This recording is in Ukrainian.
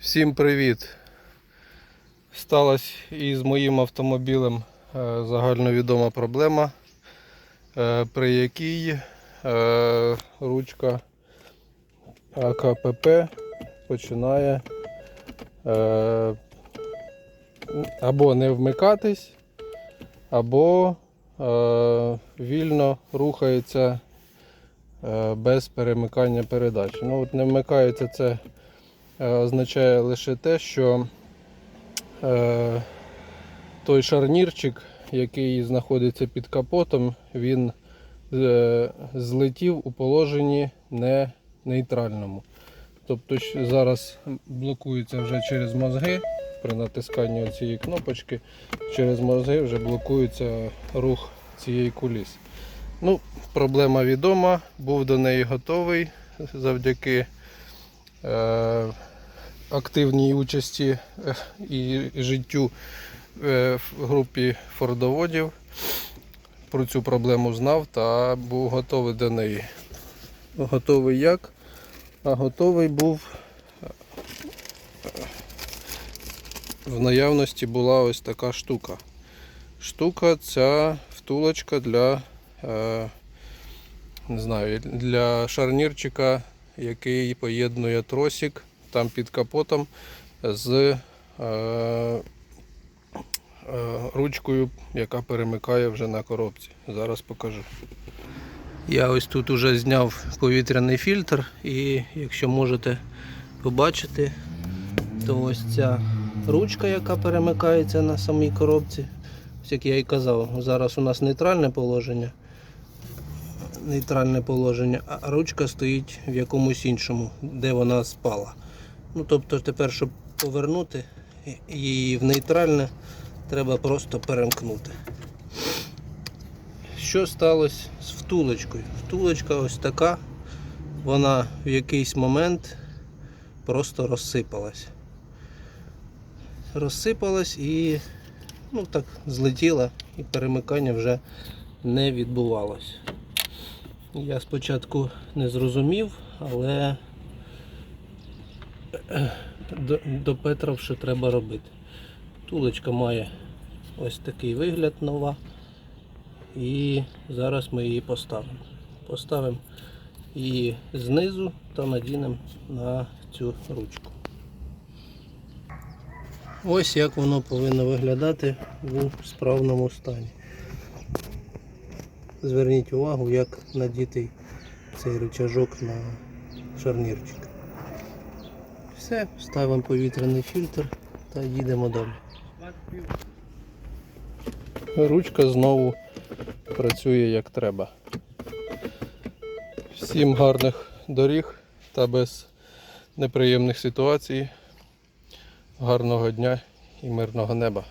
Всім привіт! Сталася із моїм автомобілем е, загальновідома проблема, е, при якій е, ручка АКПП починає або не вмикатись, або вільно рухається без перемикання передач. Ну, от не вмикається це означає лише те, що е, той шарнірчик, який знаходиться під капотом, він е, злетів у положенні не нейтральному. Тобто зараз блокується вже через мозги при натисканні цієї кнопочки, через мозги вже блокується рух цієї куліси. Ну, проблема відома, був до неї готовий завдяки е, активній участі е, і життю е, в групі фордоводів. Про цю проблему знав та був готовий до неї. Готовий як? А готовий був е, в наявності була ось така штука. Штука ця втулочка для, не знаю, для шарнірчика, який поєднує тросик там під капотом з е, е, ручкою, яка перемикає вже на коробці. Зараз покажу. Я ось тут уже зняв повітряний фільтр і якщо можете побачити, то ось ця ручка, яка перемикається на самій коробці. Ось як я і казав, зараз у нас нейтральне положення. Нейтральне положення, а ручка стоїть в якомусь іншому, де вона спала. Ну тобто тепер, щоб повернути її в нейтральне, треба просто перемкнути. Що сталося з втулочкою? Втулочка ось така, вона в якийсь момент просто розсипалась. Розсипалась і ну так злетіла і перемикання вже не відбувалось. Я спочатку не зрозумів, але до- допетрав, що треба робити. Тулочка має ось такий вигляд нова. І зараз ми її поставимо. Поставимо її знизу та надінемо на цю ручку. Ось як воно повинно виглядати у справному стані. Зверніть увагу, як надітий цей рычажок на шарнірчик. Все, ставимо повітряний фільтр та їдемо далі. Ручка знову працює як треба. Всім гарних доріг та без неприємних ситуацій. Гарного дня і мирного неба.